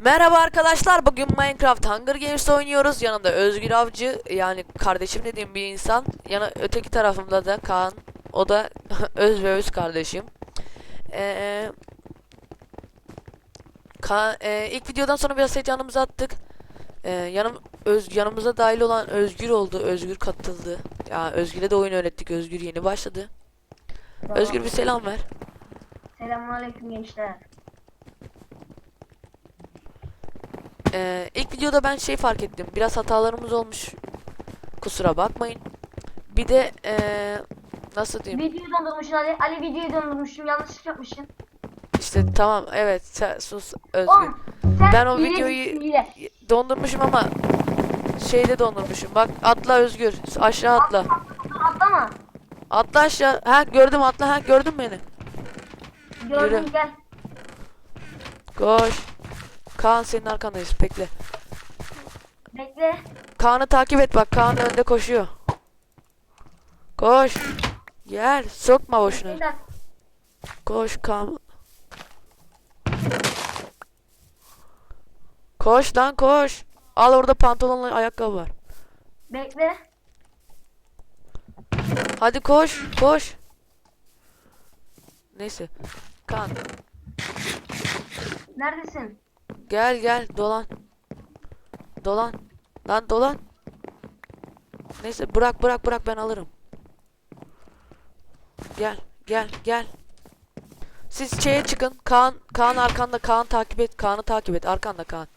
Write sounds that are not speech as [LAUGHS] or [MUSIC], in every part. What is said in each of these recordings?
Merhaba arkadaşlar. Bugün Minecraft Hunger Games oynuyoruz. Yanımda Özgür Avcı yani kardeşim dediğim bir insan. Yana öteki tarafımda da Kaan. O da [LAUGHS] öz ve öz kardeşim. Ee, Ka ee, ilk videodan sonra biraz heyecanımızı attık. Ee, yanım öz yanımıza dahil olan Özgür oldu. Özgür katıldı. Ya Özgür'e de oyun öğrettik. Özgür yeni başladı. Özgür bir selam ver. Selamünaleyküm gençler. Ee, ilk videoda ben şey fark ettim. Biraz hatalarımız olmuş. Kusura bakmayın. Bir de ee, nasıl diyeyim? Videoyu dondurmuşsun Ali. Ali videoyu dondurmuşum. Yanlışlık yapmışsın. İşte tamam evet sen, sus Özgür. Oğlum sen Ben o videoyu- hile. Dondurmuşum ama şeyde dondurmuşum. Bak atla Özgür. Aşağı atla. Atlama. Atla aşağı. Ha gördüm atla. Ha gördün beni. Gördüm Yürü. gel. Koş. Kaan senin arkandayız. Bekle. Bekle. Kaan'ı takip et bak. Kaan önde koşuyor. Koş. Gel. Sokma boşuna. Koş Kaan. Koş lan koş. Al orada pantolonla ayakkabı var. Bekle. Hadi koş, koş. Neyse. Kaan, Neredesin? Gel gel dolan. Dolan. Lan dolan. Neyse bırak bırak bırak ben alırım. Gel, gel, gel. Siz şeye çıkın. Kaan, Kaan arkanda. Kaan takip et. Kaan'ı takip et. Arkanda Kaan.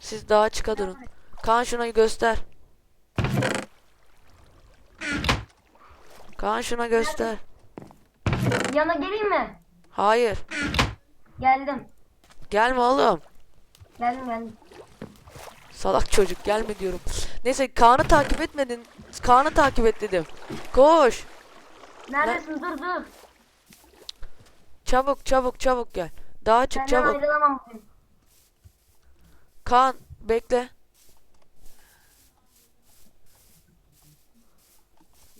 Siz dağa çıka durun. Kaan şuna göster. Kaan şuna göster. Yana geleyim mi? Hayır. Geldim. Gelme oğlum. Geldim geldim. Salak çocuk gelme diyorum. Neyse Kaan'ı takip etmedin. Kaan'ı takip et dedim. Koş. Neredesin? Dur dur. Çabuk çabuk çabuk gel. Daha çık Senden çabuk. ayrılamam bugün. Kaan bekle.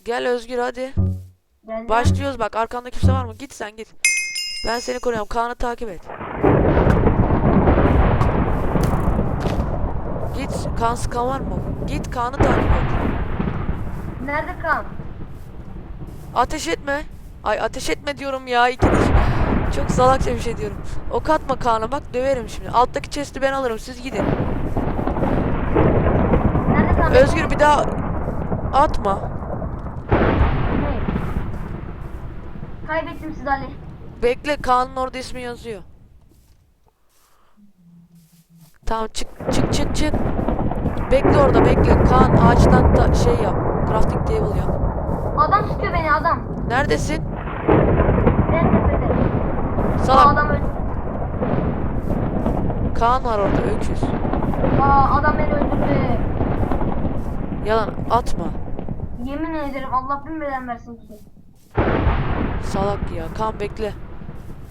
Gel Özgür hadi. Geldim. Başlıyoruz bak arkanda kimse var mı? Git sen git. Ben seni koruyorum. Kaan'ı takip et. Kaan sıkan var mı? Git Kaan'ı takip et. Nerede kan? Ateş etme. Ay ateş etme diyorum ya ikiniz. Çok salakça bir şey diyorum. Ok atma Kaan'a bak döverim şimdi. Alttaki chest'i ben alırım siz gidin. Nerede kan? Özgür bir daha atma. Ne? Kaybettim sizi Ali. Bekle Kaan'ın orada ismi yazıyor. Tamam çık çık çık çık. Bekle orada bekle. Kaan ağaçtan da şey yap. Crafting table yap. Adam tutuyor beni adam. Neredesin? En tepede. Aa, Salak. adam öldü. Kaan var orada öküz. Aa adam beni öldürdü. Yalan atma. Yemin ederim Allah bin beden versin ki. Salak ya. Kaan bekle.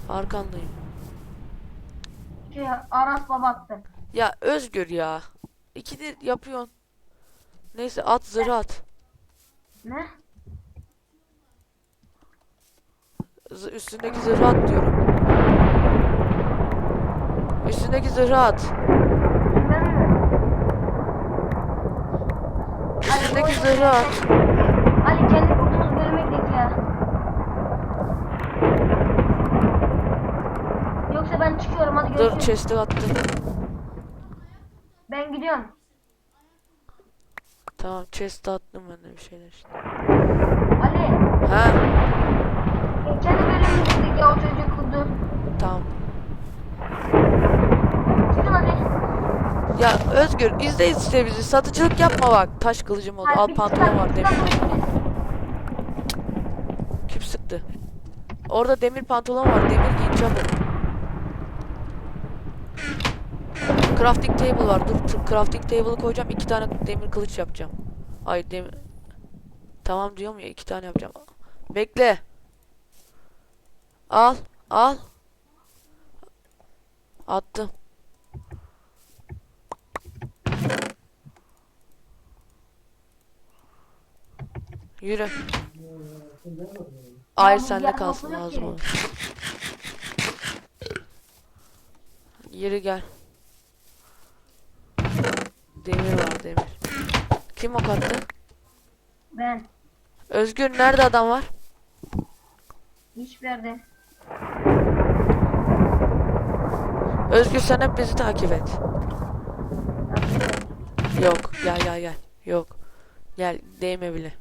Arkandayım. Şey Aras baba attı. Ya Özgür ya. İkidir yapıyorsun. Neyse at zırh at. Ne? Z- üstündeki zırhı at diyorum. Üstündeki zırhı at. Üstündeki Ali, zırhı at. Ali kendi kurduğumuz bölüme gidelim ya. Yoksa ben çıkıyorum hadi Dur görüşürüz. chest'i attım. Ben gidiyorum. Tamam chest'i attım ben de bir şeyler işte. Ali Ha gidelim ya o çocuk kurdu. tamam. Çıkın hadi. Ya Özgür izle işte bizi. Satıcılık yapma bak. Taş kılıcım oldu. Al pantolon var demir. Kim sıktı? Orada demir pantolon var. Demir giyin çabuk. Crafting table var. Dur crafting table'ı koyacağım. iki tane demir kılıç yapacağım. Ay demir. Tamam diyorum ya iki tane yapacağım. Bekle. Al. Al. Attım. Yürü. Hayır sende kalsın lazım. Yürü gel. Demir var demir. Kim ok attı? Ben. Özgür nerede adam var? Hiçbir yerde. Özgür sen hep bizi takip et. Yok gel gel gel. Yok. Gel değme bile.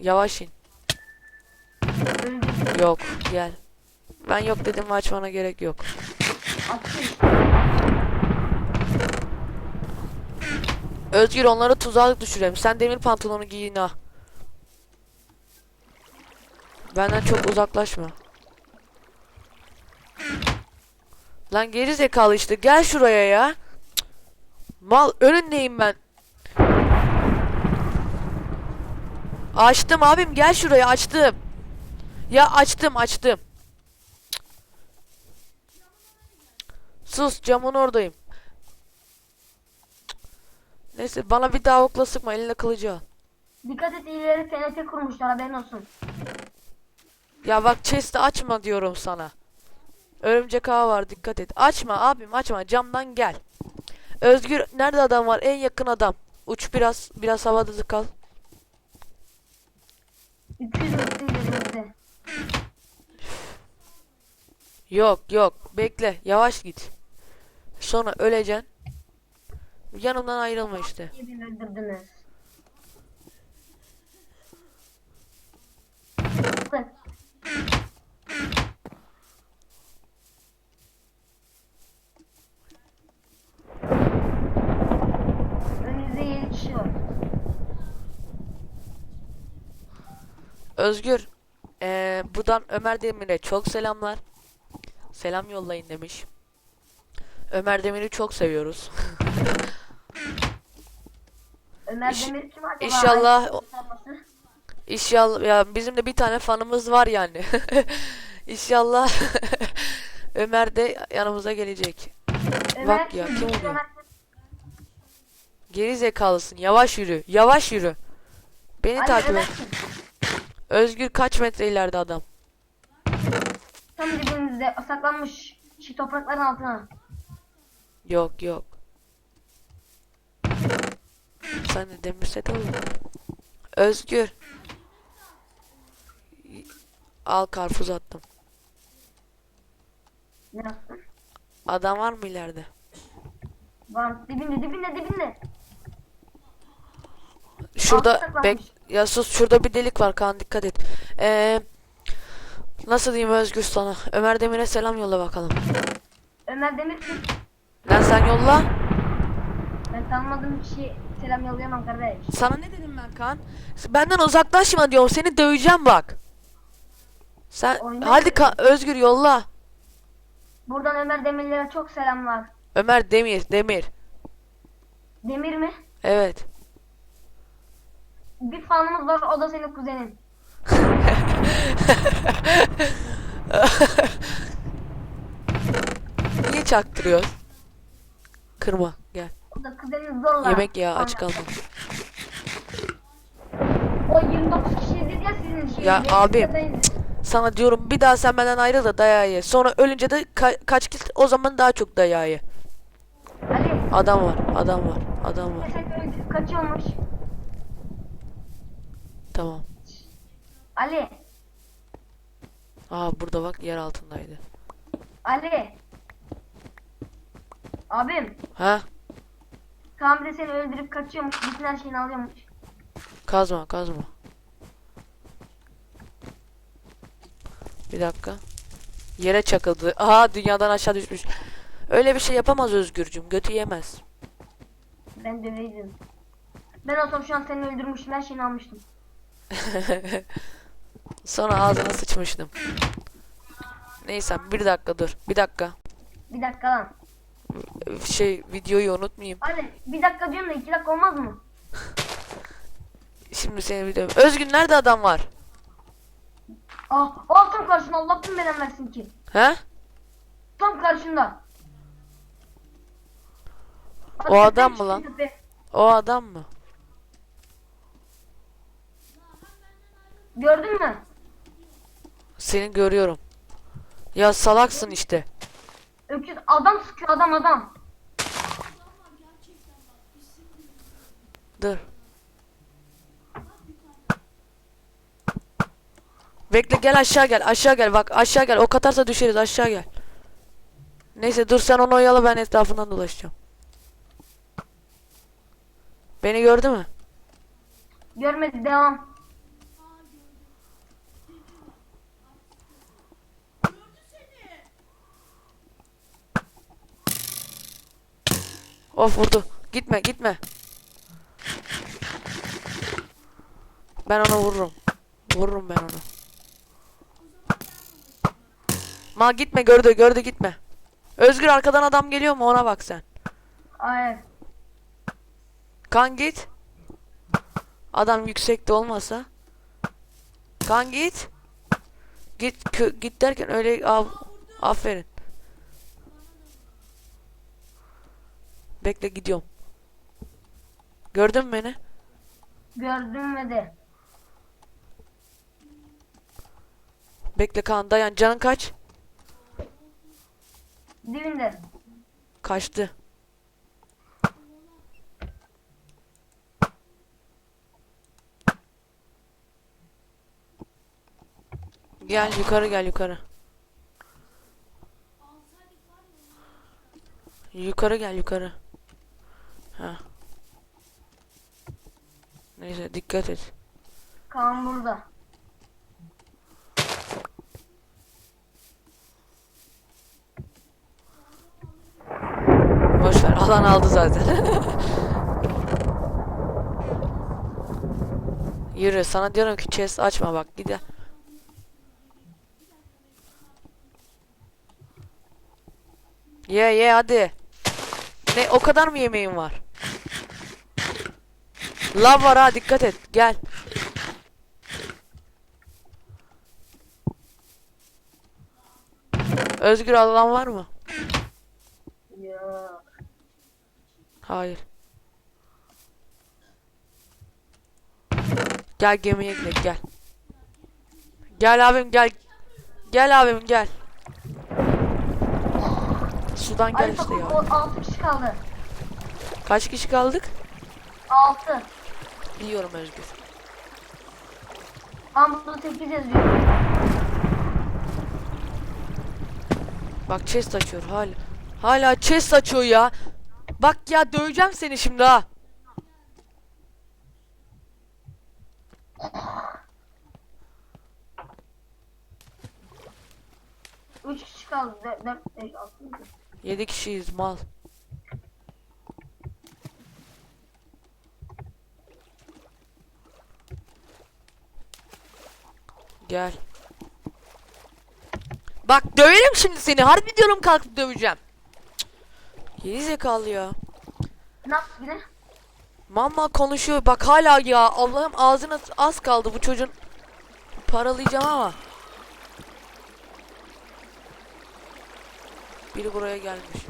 Yavaş in. Yok gel. Ben yok dedim açmana gerek yok. Attı. Özgür onları tuzağa düşürelim. Sen demir pantolonu giyin ha. Benden çok uzaklaşma. Lan geri zekalı işte gel şuraya ya. Mal önündeyim ben. Açtım abim gel şuraya açtım. Ya açtım açtım. Sus camın oradayım. Neyse bana bir daha okla sıkma eline kılıcı al. Dikkat et ileri TNT kurmuşlar haberin olsun. Ya bak chest'i açma diyorum sana. Örümcek ağı var dikkat et. Açma abim açma camdan gel. Özgür nerede adam var? En yakın adam. Uç biraz biraz havada kal. 200 metre ilerimizde. Yok yok bekle yavaş git. Sonra öleceksin. Yanımdan ayrılma işte. Niye beni öldürdünüz? Tık. Önünüzde 7 kişi var. Özgür eee buradan Ömer Demir'e çok selamlar. Selam yollayın demiş. Ömer Demir'i çok seviyoruz. [LAUGHS] Ömer İş- Demir kim acaba? İnşallah Ay. İnşallah ya bizim de bir tane fanımız var yani. [LAUGHS] İnşallah [LAUGHS] Ömer de yanımıza gelecek. Ömer Bak ya, kim? oluyor? Geri zekalısın. Yavaş yürü. Yavaş yürü. Beni Ali, takip et. Özgür kaç metre ileride adam? Tam dibimizde saklanmış şu toprakların altına. Yok yok. Sen de demir set al. Özgür. Al karpuz attım. Ne yaptın? Adam var mı ileride? Var dibinde dibinde dibinde. Şurada saklanmış. bek ya sus şurada bir delik var Kaan dikkat et. Ee, nasıl diyeyim Özgür sana? Ömer Demir'e selam yolla bakalım. Ömer Demir kim? Lan sen yolla. Ben tanımadığım kişiye selam yollayamam kardeş. Sana ne dedim ben Kaan? Benden uzaklaşma diyorum. Seni döveceğim bak. Sen Oyna. hadi Ka- Özgür yolla. Buradan Ömer Demirlere çok selamlar. Ömer Demir, Demir. Demir mi? Evet. Bir fanımız var o da senin kuzenin. [LAUGHS] Niye çaktırıyor? Kırma, da zorla. Yemek ya, aç kalma. O 29 kişi dedi ya sizin şey. Ya abi. Sana diyorum bir daha sen benden ayrıl da dayağı ye. Sonra ölünce de ka- kaç git o zaman daha çok dayağı ye. Ali. Adam var, adam var, adam var. Kaçıyormuş. Tamam. Ali. Aa burada bak yer altındaydı. Ali. Abim. Ha? Kaan bir de seni öldürüp kaçıyormuş. Bütün her şeyini alıyormuş. Kazma, kazma. Bir dakika. Yere çakıldı. Aha dünyadan aşağı düşmüş. Öyle bir şey yapamaz Özgürcüm. Götü yemez. Ben döveydim. Ben olsam şu an seni öldürmüştüm. Her şeyini almıştım. [LAUGHS] Sonra ağzına sıçmıştım. Neyse bir dakika dur. Bir dakika. Bir dakika lan. Şey videoyu unutmayayım. Ali bir dakika diyorum da iki dakika olmaz mı? [LAUGHS] Şimdi seni video. Özgün nerede adam var? Ah, ah tam karşında Allah versin ki. He? Tam karşında. Bak, O adam mı lan? tepe. O adam mı? Gördün mü? Seni görüyorum. Ya salaksın işte. Öküz adam sıkıyor adam adam. Dur. Bekle gel aşağı gel aşağı gel bak aşağı gel ok atarsa düşeriz aşağı gel. Neyse dur sen onu oyala ben etrafından dolaşacağım. Beni gördü mü? Görmedi devam. Of vurdu. Gitme gitme. Ben onu vururum. Vururum ben onu. Ma gitme gördü gördü gitme. Özgür arkadan adam geliyor mu ona bak sen. Hayır. Kan git. Adam yüksekte olmasa. Kan git. Git git derken öyle av aferin. Bekle gidiyorum. Gördün mü beni? Gördüm ve de. Bekle Kaan dayan canın kaç? Dibinde. Kaçtı. Gel yukarı gel yukarı. Yukarı gel yukarı. Ha. Neyse dikkat et. Kaan burada. Boş ver alan aldı zaten. [LAUGHS] Yürü sana diyorum ki chest açma bak gide. Ye ye hadi. Ne o kadar mı yemeğin var? Lav var ha dikkat et gel. Özgür alan var mı? Ya. Hayır. Gel gemiye gidelim gel. Gel abim gel. Gel abim gel. Sudan gel Ay işte ya. o 6 kişi kaldı. Kaç kişi kaldık? 6. Biliyorum Özgür. Ama burada 8 yazıyor. Bak chest açıyor hala. Hala chest açıyor ya. Bak ya döveceğim seni şimdi ha. Üç kişi kaldı. 4, 4, 5, 6. 7 kişiyiz mal. Gel. Bak döverim şimdi seni. Harbi diyorum kalkıp döveceğim. Geri zekalı ya. Yaptı yine? Mama konuşuyor. Bak hala ya. Allah'ım ağzına az kaldı bu çocuğun. Paralayacağım ama. Biri buraya gelmiş.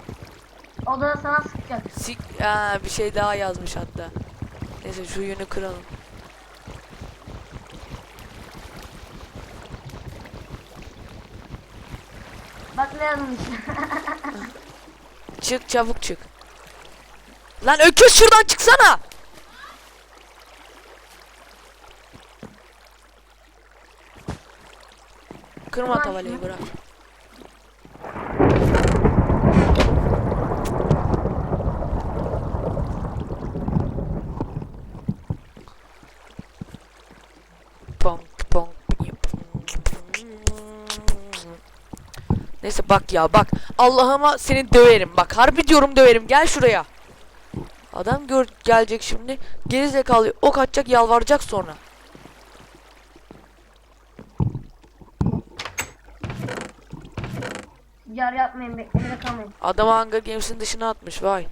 O da sana sıkacak. Sik Aa, bir şey daha yazmış hatta. Neyse şu yünü kıralım. Bak ne yazmış. Çık çabuk çık. Lan öküz şuradan çıksana. Kırma şunu. bırak. Neyse bak ya bak. Allah'ıma seni döverim. Bak harbi diyorum döverim. Gel şuraya. Adam gör gelecek şimdi. Geri zekalı ok atacak yalvaracak sonra. Yar yapmayın beklemede kalmayın. Adamı Hunger Games'in dışına atmış vay.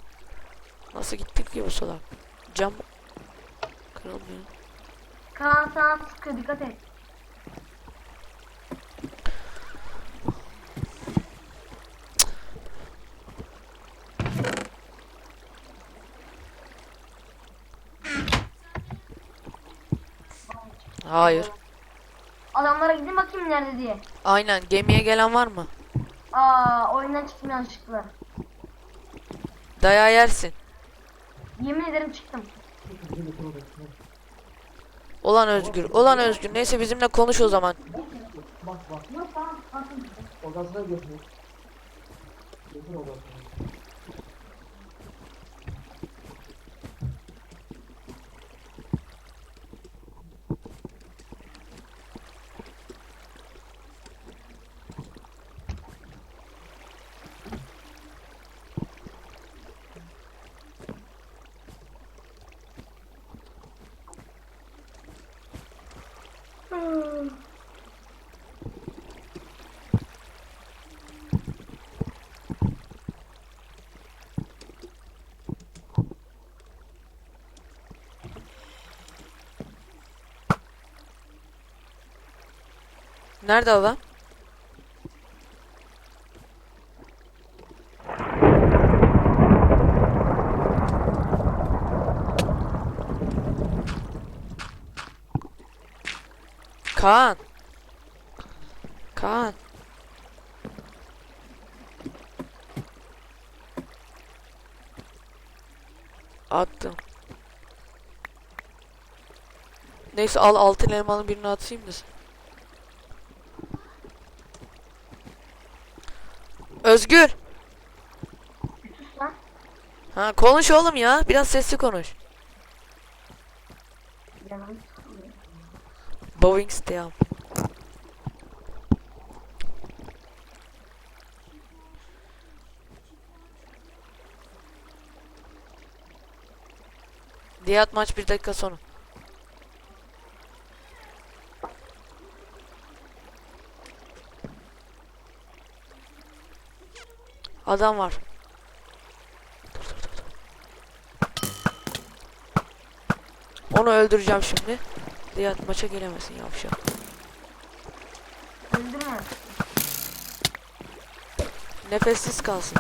Nasıl gittik ki bu salak? Cam kırılmıyor. Kaan sana sıkıyor dikkat et. Hayır. Adamlara gidin bakayım nerede diye. Aynen gemiye gelen var mı? Aa oyundan çıktım yanlışlıkla. Daya yersin. Yemin ederim çıktım. Ulan Özgür, ulan Özgür. Neyse bizimle konuş o zaman. Bak bak. Odasına götür. Götür odasına. Nerede adam? Kaan. Kaan. Attım. Neyse al altın elmanın birini atayım da. Özgür. Ha konuş oğlum ya. Biraz sesli konuş. Boeing Steam. Diyat maç bir dakika sonra. Adam var. Dur, dur, dur. Onu öldüreceğim şimdi. Diyat maça gelemesin yavşak. Öldürme. Nefessiz kalsın.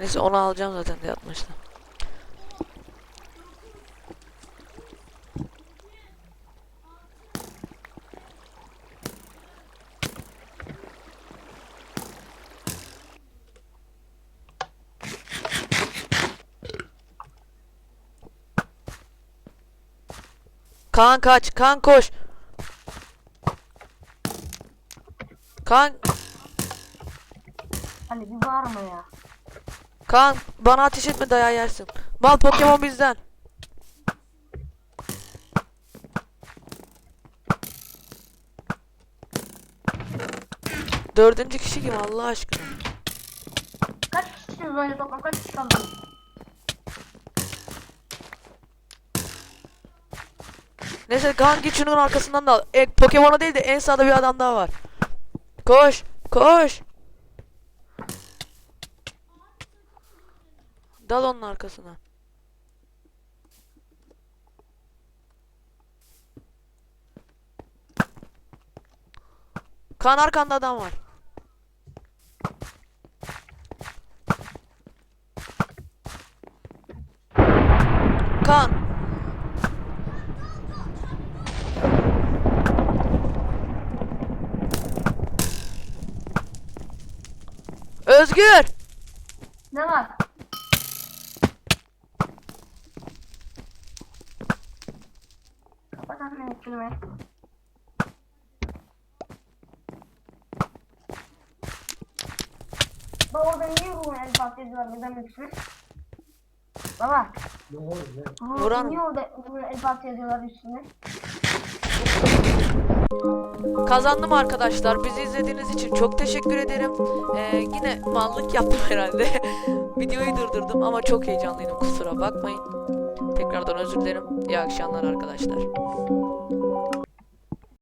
Neyse onu alacağım zaten de yatmıştı. Kaan kaç. Kaan koş. Kaan. Hani bir bağırma ya. Kaan bana ateş etme dayağı yersin. Mal Pokemon bizden. Dördüncü kişi kim Allah aşkına? Kaç kişisiniz oyunda toplam kaç kişi kaldınız? Neyse Kaan git şunun arkasından da al. E, Pokemon'a değil de en sağda bir adam daha var. Koş. Koş. Dal onun arkasına. Kaan arkanda adam var. Kaan. Özgür. Ne var? Lan beni kelime. Baba orada niye bu el var neden büyüksün? Baba, Ne olur ne? bu Vuran niye orada el partisi yazıyorlar üstünde? Kazandım arkadaşlar. Bizi izlediğiniz için çok teşekkür ederim. Ee, yine mallık yaptım [LAUGHS] herhalde. Videoyu durdurdum ama çok heyecanlıydım kusura bakmayın. Özür dilerim. İyi akşamlar arkadaşlar.